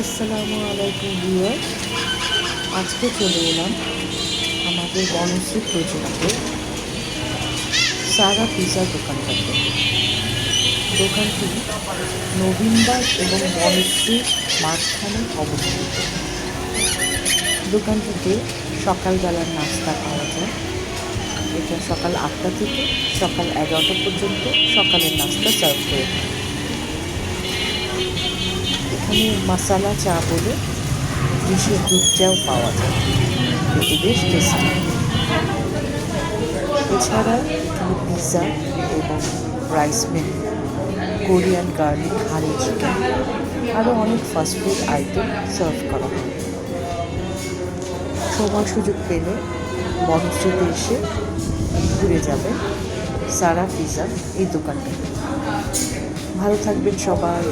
আসসালামু আলাইকুম ভিউয়ার আজকে চলে এলাম আমাদের বনশ্রী প্রজেক্টে সারা পিজার দোকানটাতে। দোকানটি নবীনবাগ এবং বনশ্রীর মাঝখানে অবস্থিত। দোকানটিতে সকালবেলার নাস্তা পাওয়া যায়। এটা সকাল আটটা থেকে সকাল এগারোটা পর্যন্ত সকালের নাস্তা সার্ভ করে থাকে। এখানে মশালা, চা বলে বিশেষ দুধ চাও পাওয়া যায়। এটি বেশ টেস্টি এছাড়া এখানে পিৎজা এবং rice meal Korean garlic honey chicken আরও অনেক ফাস্টফুড আইটেম সার্ভ করা হয়। সময় সুযোগ পেলে বনশ্রীতে এসে ঘুরে যাবেন সারা পিজা এই দোকানটা ভালো থাকবেন সবাই।